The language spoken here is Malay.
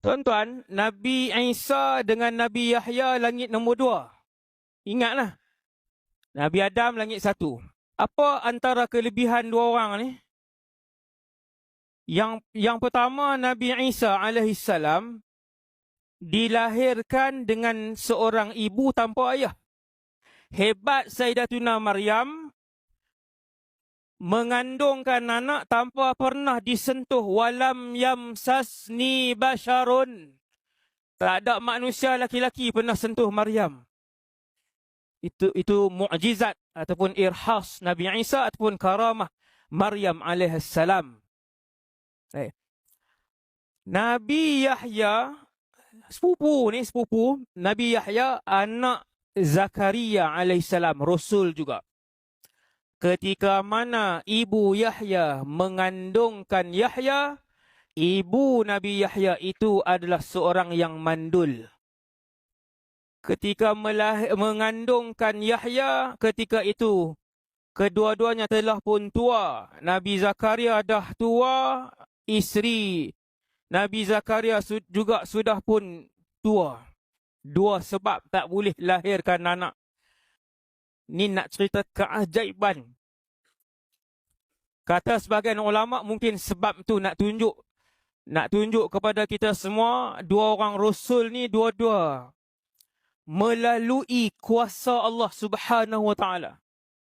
Tuan-tuan, Nabi Isa dengan Nabi Yahya langit nombor dua. Ingatlah. Nabi Adam langit satu. Apa antara kelebihan dua orang ni? Yang yang pertama Nabi Isa alaihissalam dilahirkan dengan seorang ibu tanpa ayah. Hebat Sayyidatuna Maryam mengandungkan anak tanpa pernah disentuh walam yamsasni basyarun. Tak ada manusia laki-laki pernah sentuh Maryam. Itu itu mukjizat ataupun irhas Nabi Isa ataupun karamah Maryam alaihissalam. Eh. Nabi Yahya sepupu ni sepupu Nabi Yahya anak Zakaria alaihissalam rasul juga ketika mana ibu Yahya mengandungkan Yahya, ibu Nabi Yahya itu adalah seorang yang mandul. Ketika mengandungkan Yahya, ketika itu kedua-duanya telah pun tua. Nabi Zakaria dah tua, isteri Nabi Zakaria juga sudah pun tua. Dua sebab tak boleh lahirkan anak. Ni nak cerita keajaiban. Kata sebagian ulama mungkin sebab tu nak tunjuk nak tunjuk kepada kita semua dua orang rasul ni dua-dua melalui kuasa Allah Subhanahu wa taala.